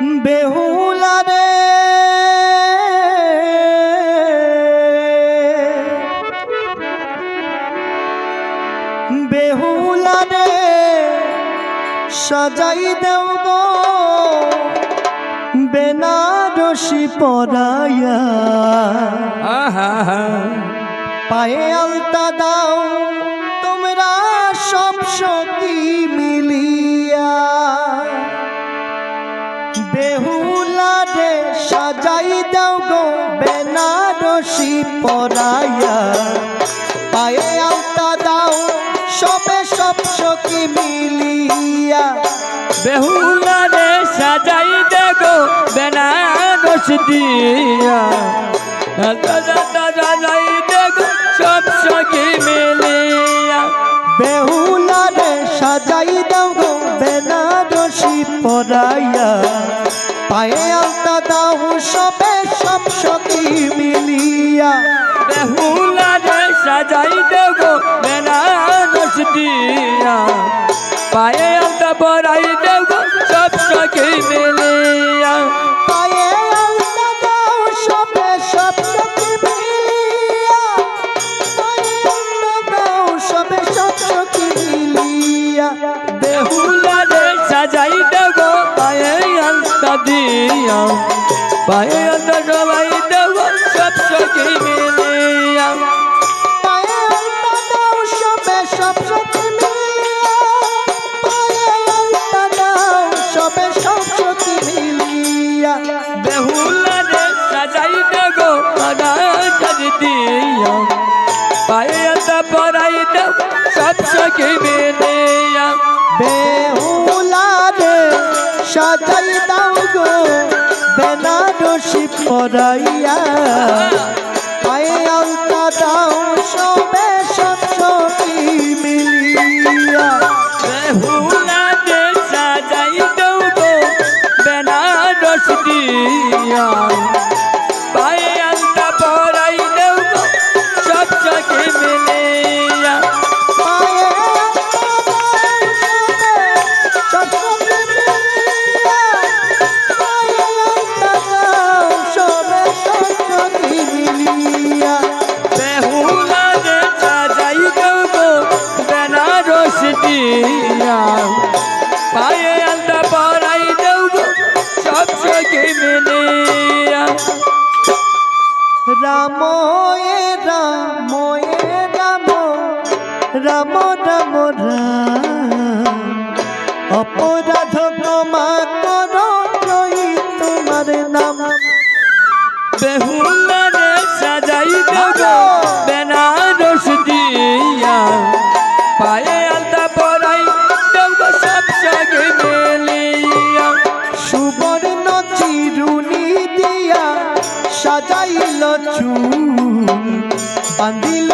বেহুলা রে। বেহুলা রে সাজাই দেও গো। বেনারসি পরাইয়া। পায়ে আলতা দাও তোমরা সব সখী সাজাই দাও গো বেনারসি পরাইয়া। পায়ে আলতা দাও সবে সব সখী মিলিয়া। বেহুলা রে সাজাই দেগো বেনারস দিয়া। সাজাই দেগো সব সখী মিলিয়া। বেহুলা রে সাজাই দাও গো বেনারসি পরাইয়া। পায়ে দাও সবে সব সখী মিলিয়া। বেহুলা রে সাজাই দেগো বেনারস দিয়া। পায়ে আলতা পরাই দেগো সব সখী মিলিয়া। পায়ে আলতা দাও সবে সব সখী মিলিয়া। পায়ে আলতা দাও সবে সব সখী মিলিয়া। বেহুলা রে সাজাই দেগো পায়ে আলতা দিয়া। পায়ে আলতা সবাই দেগো সব সখী মিলিয়া। পায়ে আলতা দাও সবে সব সখী মিলিয়া। পায়ে আলতা দাও সবে সব সখী মিলিয়া। বেহুলা রে সাজাই দেগো আনাজ দিয়া পায়ে আলতা পরাই দেগো সব সখী মিলিয়া। বেহুলা রে সাজাই দাও গো বেনারসি পড়াইয়া পায়ে আলতা দাও সব রাম রাম রাম রাম রাম রাম। অপরাধ ক্ষমা করো তোমার নাম। বেহুলা রে সাজাই দেবো। বান্ধিল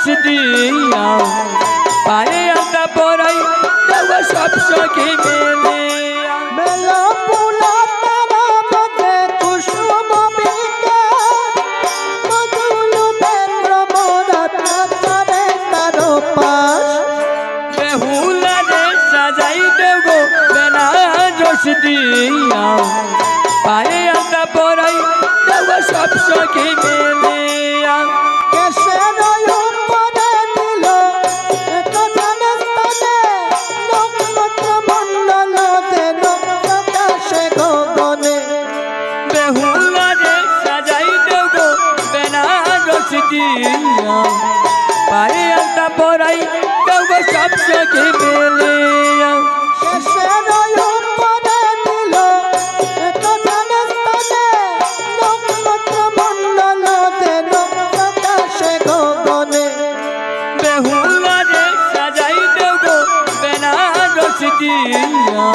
বেনারস দিয়া। পায়ে আলতা পরাই দেবো সব সখী মিলিয়া বেল ফুলা তারা মধ্যে কুসুম বিকে মধুল বেন্দ্র মোরা তারে তার পাশ। বেহুলা রে সাজাই দেবো বেনারস দিয়া। পায়ে আলতা পরাই দেবো সব সখী মিলিয়া বেনারস দিয়া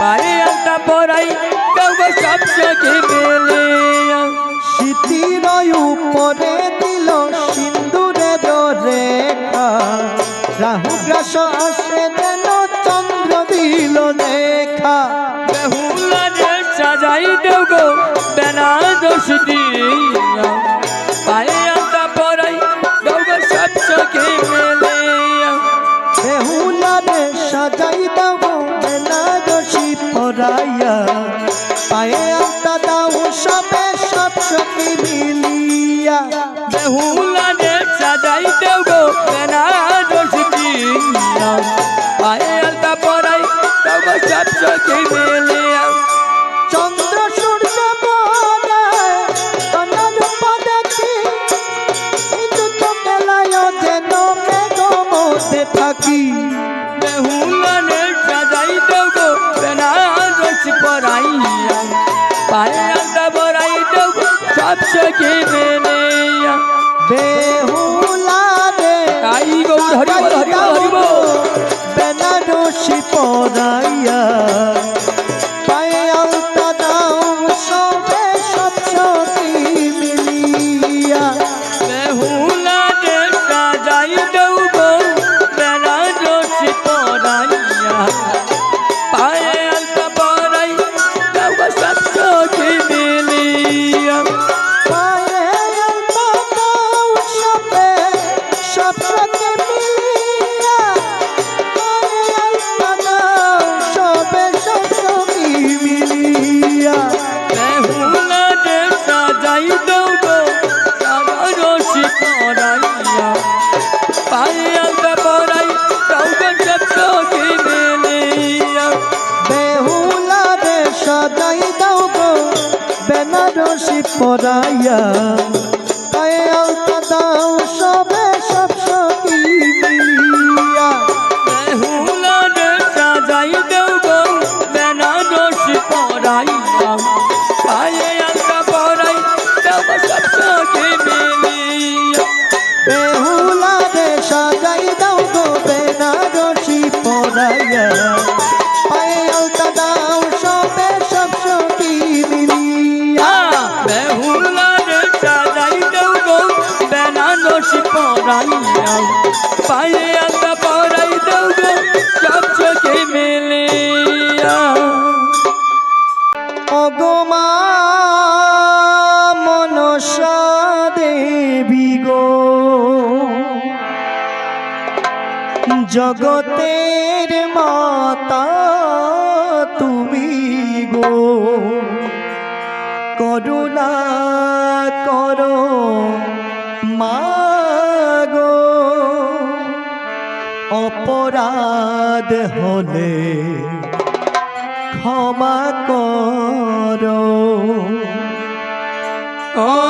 পায়ে আলতা পরাই দেব গো সব সখী মিলিয়া শীতির উপরে দিল সিন্দুরের রেখা রাহু গ্রাস আসে যেন চন্দ্র দিল লেখা বেহুলারে সাজাই দেব গো বেনারস দিয়া পায়ে আলতা পরাই দেব গো সব সখী মিলিয়া বেহুলারে সাজাই দাও বেনারসি পরাইয়া পায়ে আলতা দাও সবে সব সখী মিলিয়া বেহুলারে সাজাই দেব বেনারস দিয়া পায়ে আলতা পরাই গো সব সখী মিলিয়া চন্দ্র সূর্য থাকি। বেহুলারে সাজাই দেব বেনারস পরাইয়া। পায়ে আলতা পরাই দেব সব সখী মিলিয়া বেহুলারে তাই গৌর হরি হরি বল হরি বল বেনারসি পরাইয়া বেনারসি জগতের মাতা তুমি গো। করুণা করো মাগো অপরাধ হলে ক্ষমা করো। ও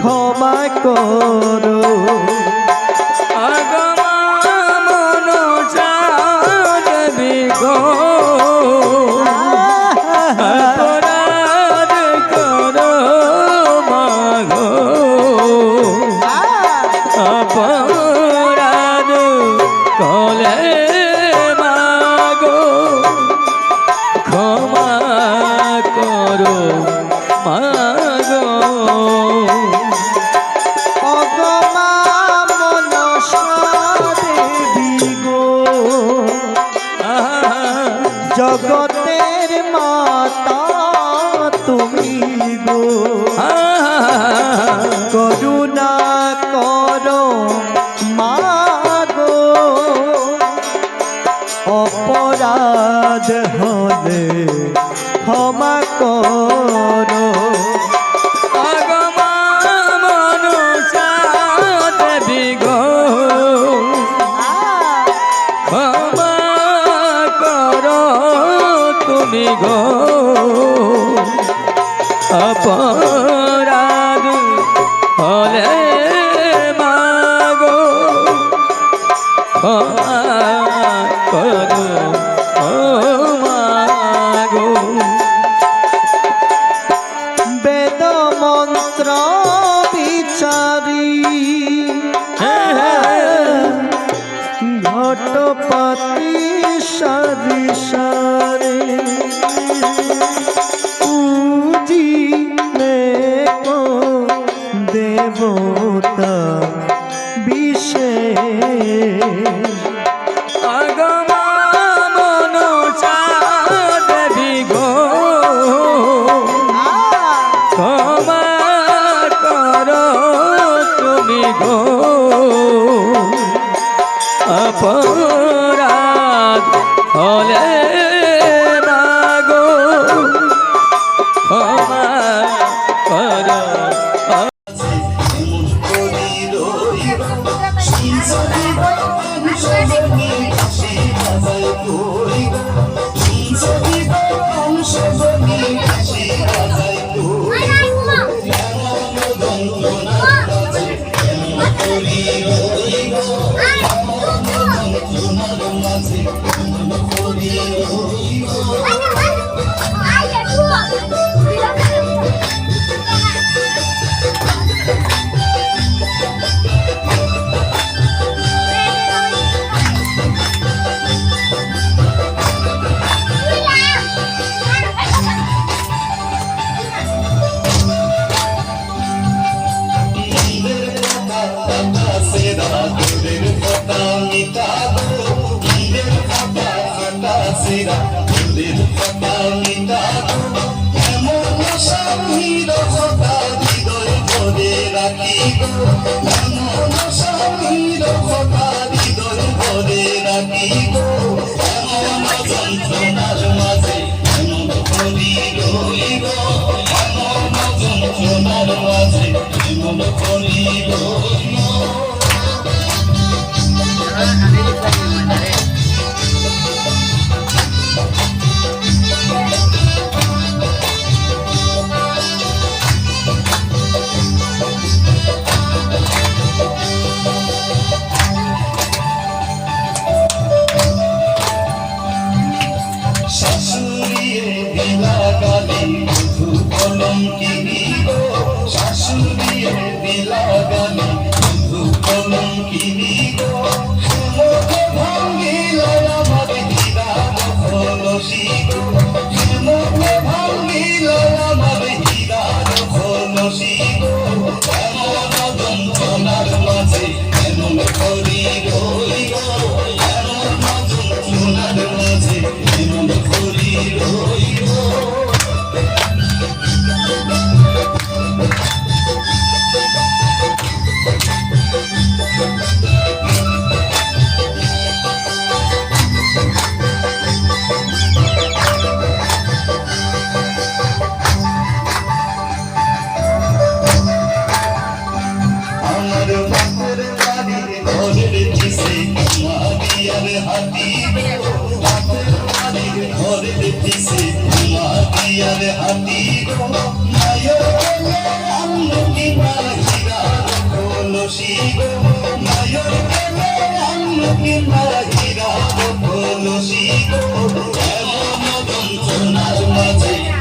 ক্ষমা করো। অপরাধ হলে আমার বাপের বাড়ি ঘরের পিছে মারিয়ার হাতি বাপের বাড়ি ঘরের পিছে মারিয়ার হাতি মায়ের আল্লুকি মারাখিরা কলসি মায়ের আল্লুকি মারাখিরা কলসি এমন যন্ত্রণার মাঝে